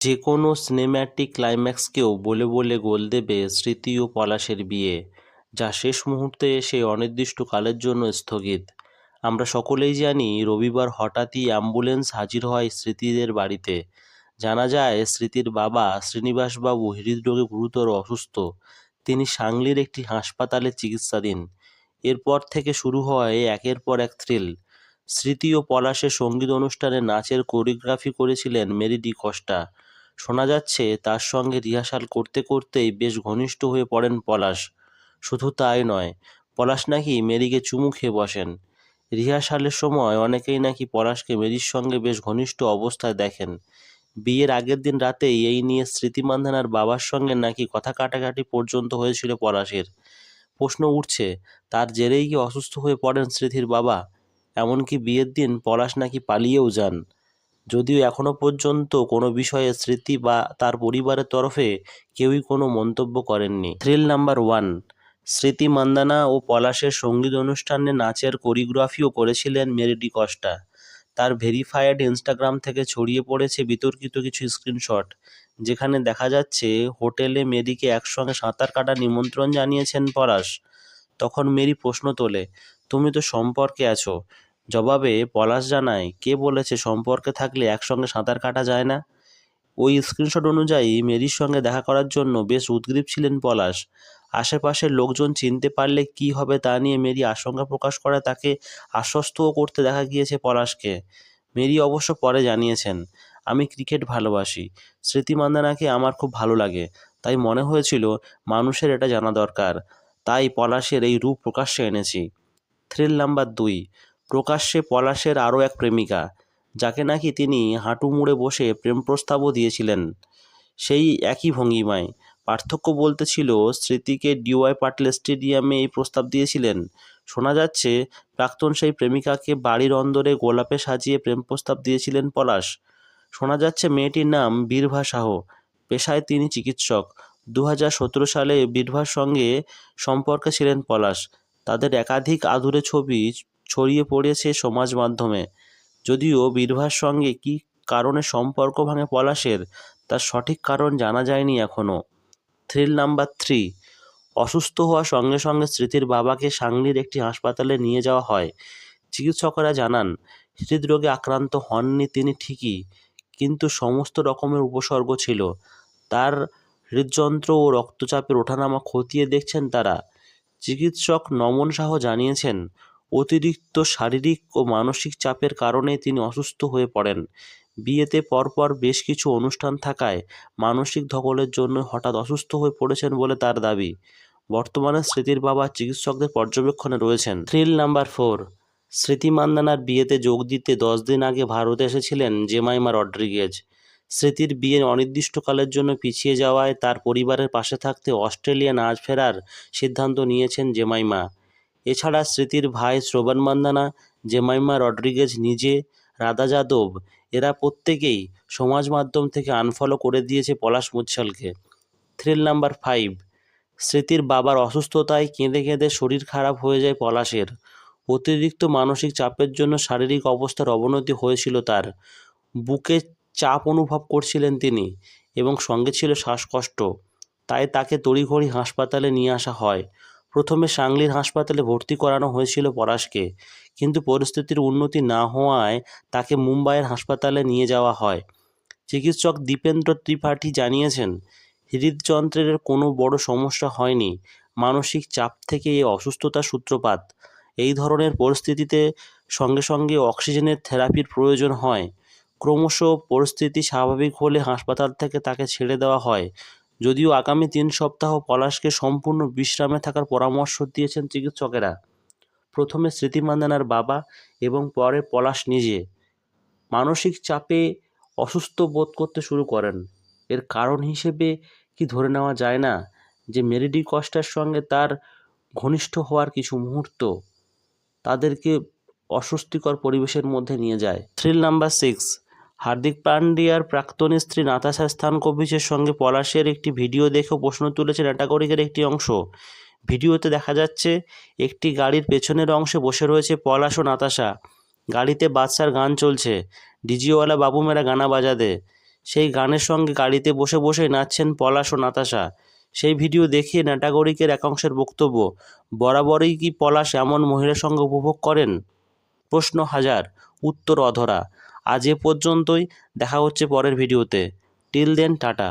যে কোনো সিনেম্যাটিক ক্লাইম্যাক্সকেও বলে বলে গোল দেবে স্মৃতি ও পলাশের বিয়ে, যা শেষ মুহূর্তে এসে অনির্দিষ্টকালের জন্য স্থগিত। আমরা সকলেই জানি রবিবার হঠাৎই অ্যাম্বুলেন্স হাজির হয় স্মৃতিদের বাড়িতে। জানা যায় স্মৃতির বাবা শ্রীনিবাসবাবু হৃদরোগে গুরুতর অসুস্থ। তিনি সাংলির একটি হাসপাতালে চিকিৎসাধীন। এরপর থেকে শুরু হয় একের পর এক থ্রিল স্মৃতি ও পলাশের সংগীত অনুষ্ঠানে নাচের কোরিওগ্রাফি করেছিলেন মেরি ডি কস্টা। শোনা যাচ্ছে, তার সঙ্গে রিহার্সাল করতে করতেই বেশ ঘনিষ্ঠ হয়ে পড়েন পলাশ। শুধু তাই নয়, পলাশ নাকি মেরিকে চুমু খেয়ে বসেন। রিহার্সালের সময় অনেকেই নাকি পলাশকে মেরির সঙ্গে বেশ ঘনিষ্ঠ অবস্থায় দেখেন। বিয়ের আগের দিন রাতেই এই নিয়ে স্মৃতি মান্ধানার বাবার সঙ্গে নাকি কথা কাটাকাটি পর্যন্ত হয়েছিল পলাশের। প্রশ্ন উঠছে, তার জেরেই কি অসুস্থ হয়ে পড়েন স্মৃতির বাবা? এমনকি বিয়ের দিন পলাশ নাকি পালিয়েও যান। যদিও এখনও পর্যন্ত কোনো বিষয়ে স্মৃতি বা তার পরিবারের তরফে কেউই কোনো মন্তব্য করেননি। থ্রিল নাম্বার ওয়ান স্মৃতি মান্দানা ও পলাশের সংগীত অনুষ্ঠানে নাচের কোরিওগ্রাফিও করেছিলেন মেরিডি কস্টা। তার ভেরিফায়েড ইনস্টাগ্রাম থেকে ছড়িয়ে পড়েছে বিতর্কিত কিছু স্ক্রিনশট যেখানে দেখা যাচ্ছে হোটেলে মেরিকে একসঙ্গে সাঁতার কাটার নিমন্ত্রণ জানিয়েছেন পলাশ। তখন মেরি প্রশ্ন তোলে, তুমি তো সম্পর্কে আছো জবাবে পলাশ জানায়, কে বলেছে সম্পর্কে থাকলে একসঙ্গে সাঁতার কাটা যায় না? ওই স্ক্রিনশট অনুযায়ী মেরির সঙ্গে দেখা করার জন্য বেশ উদ্গ্রীব ছিলেন পলাশ। আশেপাশের লোকজন চিনতে পারলে কি হবে তা নিয়ে মেরি আশঙ্কা প্রকাশ করে তাকে আশ্বস্তও করতে দেখা গিয়েছে পলাশকে। মেরি অবশ্য পরে জানিয়েছেন, আমি ক্রিকেট ভালোবাসি। স্মৃতি মান্দানাকে আমার খুব ভালো লাগে। তাই মনে হয়েছিল মানুষের এটা জানা দরকার। তাই পলাশের এই রূপ প্রকাশ্যে এনেছি। থ্রিল নাম্বার দুই প্রকাশ্যে পলাশের আরও এক প্রেমিকা, যাকে নাকি তিনি হাঁটু মুড়ে বসে প্রেম প্রস্তাবও দিয়েছিলেন। সেই একই ভঙ্গিমায় পার্থক্য বলতে ছিল স্মৃতিকে ডিওয়াই পাটিল স্টেডিয়ামে এই প্রস্তাব দিয়েছিলেন। শোনা যাচ্ছে, প্রাক্তন সেই প্রেমিকাকে বাড়ির অন্দরে গোলাপে সাজিয়ে প্রেম প্রস্তাব দিয়েছিলেন পলাশ। শোনা যাচ্ছে, মেয়েটির নাম বীরভা সাহ। পেশায় তিনি চিকিৎসক। দু সালে বীরভার সঙ্গে সম্পর্কে ছিলেন পলাশ। তাদের একাধিক আদুরে ছবি ছড়িয়ে পড়েছে সমাজ মাধ্যমে। যদিও বীরভার সঙ্গে কী কারণে সম্পর্ক ভাঙে পলাশের, তার সঠিক কারণ জানা যায়নি এখনও থ্রিল নাম্বার থ্রি, অসুস্থ হওয়ার সঙ্গে সঙ্গে স্মৃতির বাবাকে সাংলির একটি হাসপাতালে নিয়ে যাওয়া হয়। চিকিৎসকরা জানান, হৃদরোগে আক্রান্ত হননি তিনি ঠিকই, কিন্তু সমস্ত রকমের উপসর্গ ছিল। তার হৃদযন্ত্র ও রক্তচাপের ওঠানামা খতিয়ে দেখছেন তারা। চিকিৎসক নমন শাহ জানিয়েছেন অতিরিক্ত শারীরিক ও মানসিক চাপের কারণে তিনি অসুস্থ হয়ে পড়েন। বিয়েতে পরপর বেশ কিছু অনুষ্ঠান থাকায় মানসিক ধকলের জন্য হঠাৎ অসুস্থ হয়ে পড়েছেন বলে তার দাবি। বর্তমানে স্মৃতির বাবা চিকিৎসকদের পর্যবেক্ষণে রয়েছেন। থ্রিল নাম্বার ফোর, স্মৃতি মান্দানার বিয়েতে যোগ দিতে দশ দিন আগে ভারতে এসেছিলেন জেমাইমা রড্রিগেজ। স্মৃতির বিয়ে অনির্দিষ্টকালের জন্য পিছিয়ে যাওয়ায় তার পরিবারের পাশে থাকতে অস্ট্রেলিয়া না ফেরার সিদ্ধান্ত নিয়েছেন জেমাইমা। এছাড়া স্মৃতির ভাই শ্রবণ মান্দানা, জেমাইমা রড্রিগেজ নিজে, রাধা যাদব, এরা প্রত্যেকেই সমাজ মাধ্যম থেকে আনফলো করে দিয়েছে পলাশ মুচ্ছলকে। থ্রিল নাম্বার ফাইভ স্মৃতির বাবার অসুস্থতায় কেঁদে কেঁদে শরীর খারাপ হয়ে যায় পলাশের। অতিরিক্ত মানসিক চাপের জন্য শারীরিক অবস্থার অবনতি হয়েছিল তার। বুকে চাপ অনুভব করছিলেন তিনি এবং সঙ্গে ছিল শ্বাসকষ্ট। তাই তাকে তড়িঘড়ি হাসপাতালে নিয়ে আসা হয়। প্রথমে সাংলির হাসপাতালে ভর্তি করানো হয়েছিল পরাশকে কিন্তু পরিস্থিতির উন্নতি না হওয়ায় তাকে মুম্বাইয়ের হাসপাতালে নিয়ে যাওয়া হয়। চিকিৎসক দীপেন্দ্র ত্রিপাঠী জানিয়েছেন, হৃদযন্ত্রের কোনো বড় সমস্যা হয়নি। মানসিক চাপ থেকে এই অসুস্থতার সূত্রপাত। এই ধরনের পরিস্থিতিতে সঙ্গে সঙ্গে অক্সিজেনের থেরাপির প্রয়োজন হয়। ক্রমশ পরিস্থিতি স্বাভাবিক হলে হাসপাতাল থেকে তাকে ছেড়ে দেওয়া হয়। যদিও আগামী তিন সপ্তাহ পলাশকে সম্পূর্ণ বিশ্রামে থাকার পরামর্শ দিয়েছেন চিকিৎসকেরা। প্রথমে স্মৃতি মান্দানার বাবা এবং পরে পলাশ নিজে মানসিক চাপে অসুস্থ বোধ করতে শুরু করেন। এর কারণ হিসেবে কি ধরে নেওয়া যায় না যে মেরিডি কস্টার সঙ্গে তার ঘনিষ্ঠ হওয়ার কিছু মুহূর্ত তাদেরকে অস্বস্তিকর পরিবেশের মধ্যে নিয়ে যায়। থ্রিল নাম্বার সিক্স হার্দিক পান্ডিয়ার প্রাক্তন স্ত্রী নাতাশা স্থানকোভিচের সঙ্গে পলাশের একটি ভিডিও দেখেও প্রশ্ন তুলেছে নাটাগরিকের একটি অংশ। ভিডিওতে দেখা যাচ্ছে, একটি গাড়ির পেছনের অংশে বসে রয়েছে পলাশ ও নাতাশা। গাড়িতে বাদশার গান চলছে। ডিজিওয়ালা বাবু মেরা গানা বাজাদে সেই গানের সঙ্গে গাড়িতে বসে বসে নাচছেন পলাশ ও নাতাশা। সেই ভিডিও দেখিয়ে নাটাগরিকের একাংশের বক্তব্য, বরাবরই কি পলাশ এমন মহিলার সঙ্গে উপভোগ করেন? প্রশ্ন হাজার। উত্তর অধরা। আজ এ পর্যন্তই দেখা হচ্ছে পরের ভিডিওতে। Till then tata.